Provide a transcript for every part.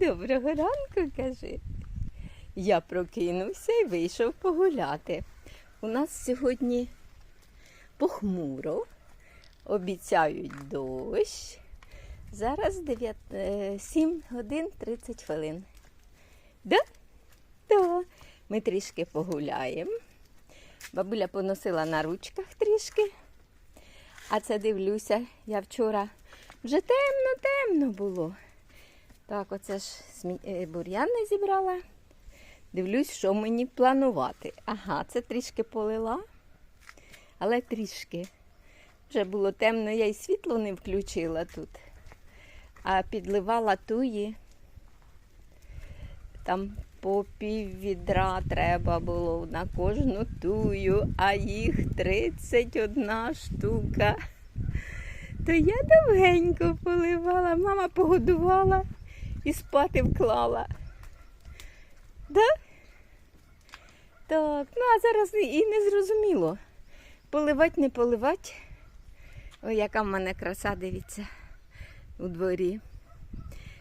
Доброго ранку, кажи. Я прокинувся і вийшов погуляти. У нас сьогодні похмуро, обіцяють дощ. Зараз 9, е, 7 годин 30 хвилин. Да? Да. Ми трішки погуляємо. Бабуля поносила на ручках трішки. А це дивлюся, я вчора вже темно-темно було. Так, оце ж е, бур'ян зібрала. Дивлюсь, що мені планувати. Ага, це трішки полила, але трішки. Вже було темно, я і світло не включила тут. А підливала туї. Там по пів відра треба було на кожну тую, а їх 31 штука. То я довгенько поливала, мама погодувала і спати вклала. Да? Так, ну а зараз і- не зрозуміло. Поливать, не поливать. Ой, яка в мене краса, дивіться, у дворі.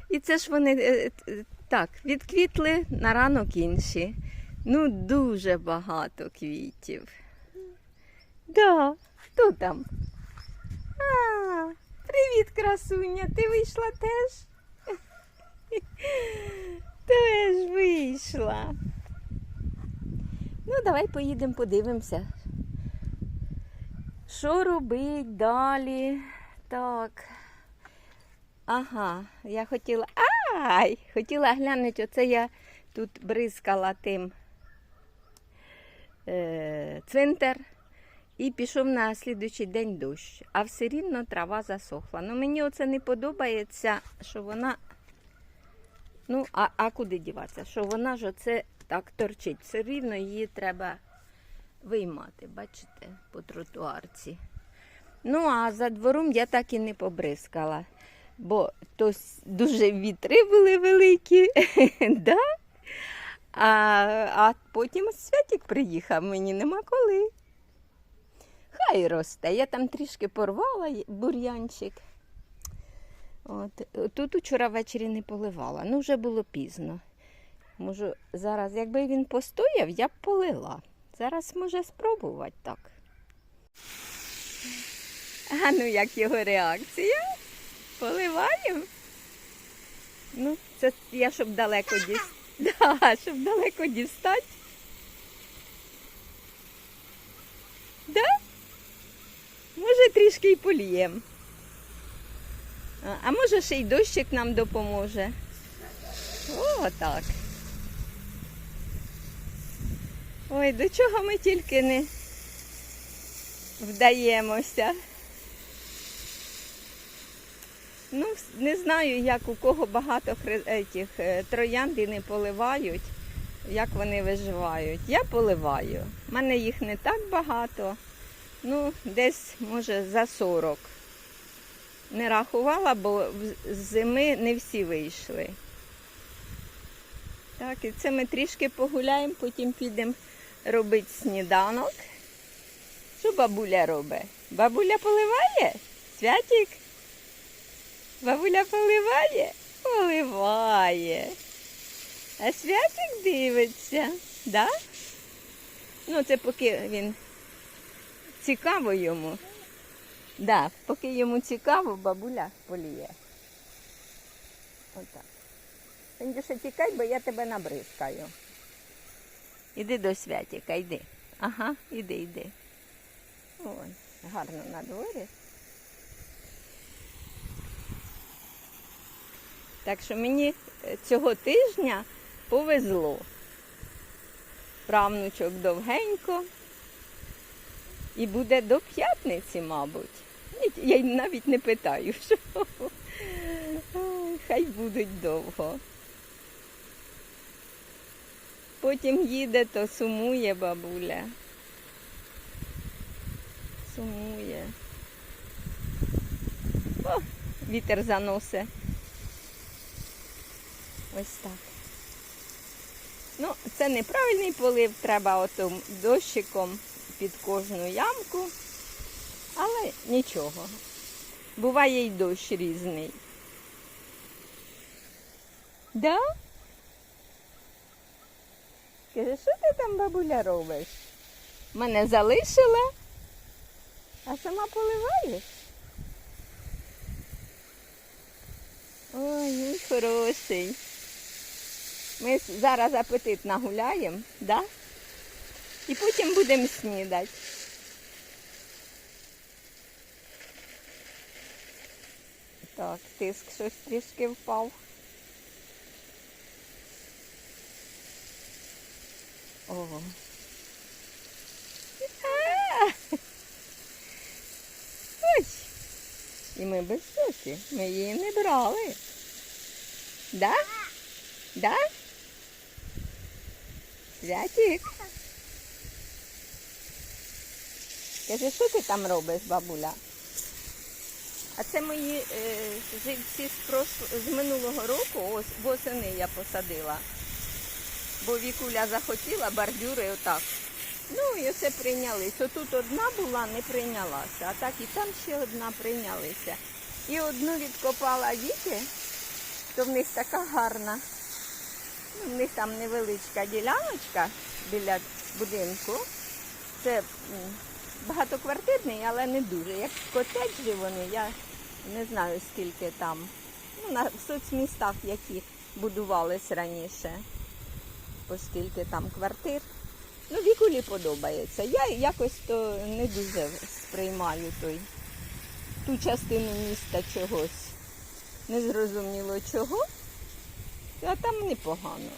І це ж вони е, е, так, відквітли на ранок інші. Ну, дуже багато квітів. Да, хто там? А, привіт, красуня, ти вийшла теж? Теж вийшла. Ну, давай поїдемо, подивимося. Що робить далі? Так. Ага, я хотіла. Ай! Хотіла глянути, оце я тут бризкала тим е, цвинтар і пішов на слідуючий день дощ. А все рівно трава засохла. Ну мені оце не подобається, що вона. Ну, а, а куди діватися? Що вона ж оце так торчить. Все рівно її треба виймати, бачите, по тротуарці. Ну, а за двором я так і не побризкала, бо то дуже вітри були великі, да? а, а потім Святік приїхав, мені нема коли. Хай росте. Я там трішки порвала бур'янчик. От. Тут учора ввечері не поливала, ну вже було пізно. Можу зараз, якби він постояв, я б полила. Зараз може спробувати так. А ну як його реакція? Поливаємо? Ну, це я щоб далеко дістати. Да, щоб далеко дістати. Да? Може трішки й поліємо. А, може ще й дощик нам допоможе. О, так. Ой, до чого ми тільки не вдаємося. Ну, не знаю, як у кого багато етіх, е, троянд не поливають, як вони виживають. Я поливаю. У мене їх не так багато, ну, десь, може, за 40. Не рахувала, бо з зими не всі вийшли. Так, і це ми трішки погуляємо, потім підемо робити сніданок. Що бабуля робить? Бабуля поливає? Святік? Бабуля поливає? Поливає. А святик дивиться, да? Ну, це поки він цікаво йому. Да, поки йому цікаво, бабуля поліє. Отак. Пендюша, тікай, бо я тебе набризкаю. Іди до святіка, йди. Ага, іди, йди. Ой, гарно на дворі. Так що мені е, цього тижня повезло. Правнучок довгенько. І буде до п'ятниці, мабуть. Я навіть не питаю, що. Хай будуть довго. Потім їде, то сумує бабуля. Сумує. О, вітер заносить. Ось так. Ну, це неправильний полив, треба отим дощиком під кожну ямку. Але нічого. Буває й дощ різний. Да? Каже, що ти там, бабуля, робиш? Мене залишила, а сама поливаєш? Ой, він хороший. Ми зараз апетит нагуляємо, да? І потім будемо снідати. Так, тиск щось трішки впав. О. Ось. І ми без соки. Ми її не брали. Да? Да? Святик. Каже, що ти там робиш, бабуля? А це мої е, живці з, прос- з минулого року, ось восени я посадила. Бо Вікуля захотіла бордюри отак. Ну і все прийнялись. Отут одна була, не прийнялася, а так і там ще одна прийнялися. І одну відкопала Віки, то в них така гарна. Ну, в них там невеличка діляночка біля будинку. Це багатоквартирний, але не дуже. Як котеджі вони, я не знаю скільки там. Ну, на соцмістах, які будувались раніше, оскільки там квартир. Ну, вікулі подобається. Я якось то не дуже сприймаю той, ту частину міста чогось. Незрозуміло чого. А там непогано.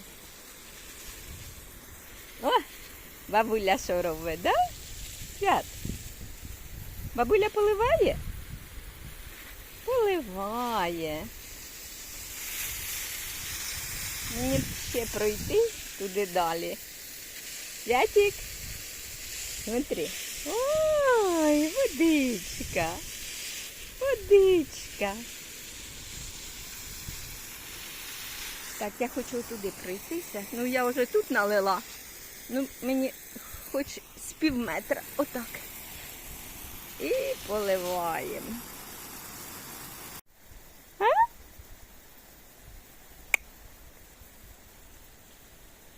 О, бабуля що робить, да? Свят. Бабуля поливає? Поливає. Мені ще пройти туди далі. Святик. Смотри. Ой, водичка. Водичка. Так, я хочу туди пройтися. Ну, я вже тут налила. Ну, мені хоч з пів метра. Отак. І поливаємо.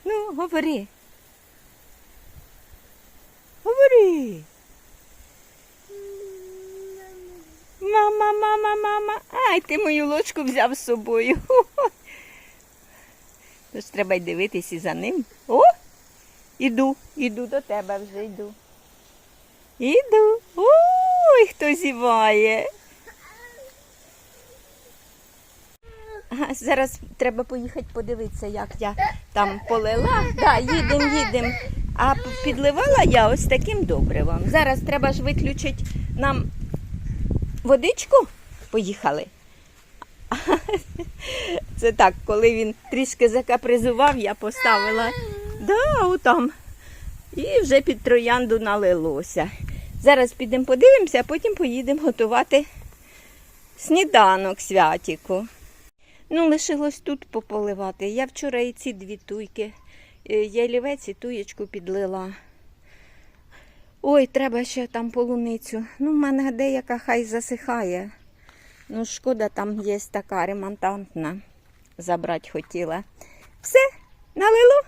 Ну, говори. Говори. Мама, мама, мама. Ай, ти мою ложку взяв з собою. Тож треба й дивитись і за ним. О! Іду, іду до тебе вже йду. Іду. Ой, хто зіває. Зараз треба поїхати подивитися, як я там полила. Да, їдемо, їдемо. А підливала я ось таким добривом. Зараз треба ж виключити нам водичку. Поїхали. Це так, коли він трішки закапризував, я поставила да, отам. І вже під троянду налилося. Зараз підемо подивимося, а потім поїдемо готувати сніданок святіку. Ну, лишилось тут пополивати. Я вчора і ці дві туйки, е, ялівець і туєчку підлила. Ой, треба ще там полуницю. Ну, в мене деяка хай засихає. Ну, шкода, там є така ремонтантна. Забрати хотіла. Все, налило.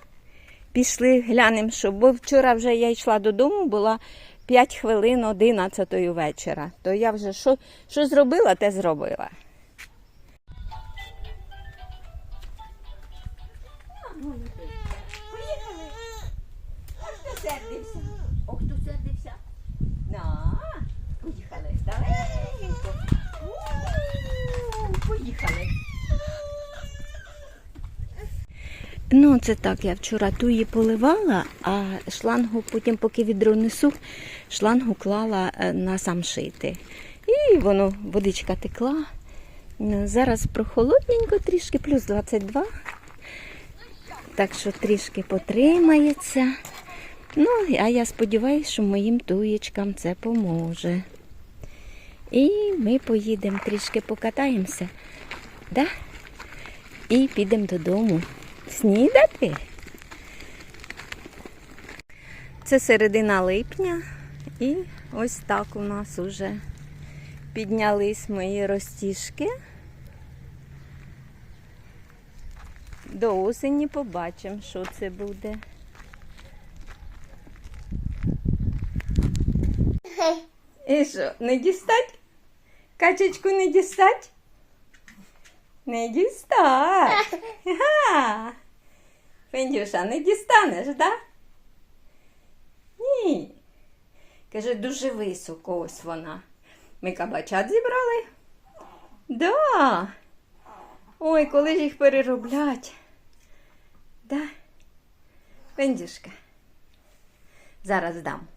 Пішли, глянемо, що. Бо вчора вже я йшла додому, була 5 хвилин 11 вечора. То я вже що, що зробила, те зробила. Поїхали. А хто сердився? О, хто сердився? На, поїхали. Даленько. У, Поїхали. Ну, це так, я вчора туї поливала, а шлангу потім, поки відро несу, шлангу клала е, на самшити. І воно, водичка текла. Ну, Зараз прохолодненько трішки, плюс 22. Так що трішки потримається. Ну, а я сподіваюся, що моїм туєчкам це поможе. І ми поїдемо трішки покатаємося. Да? І підемо додому снідати. Це середина липня, і ось так у нас уже піднялись мої розтіжки. До осені побачимо, що це буде. І що, не дістать? Качечку не дістать? Не дістать. Ага. Фендюша, не дістанеш, да? Ні. Каже, дуже високо ось вона. Ми кабачат зібрали? Да. Ой, коли ж їх перероблять. Да? Фендюшка. Зараз дам.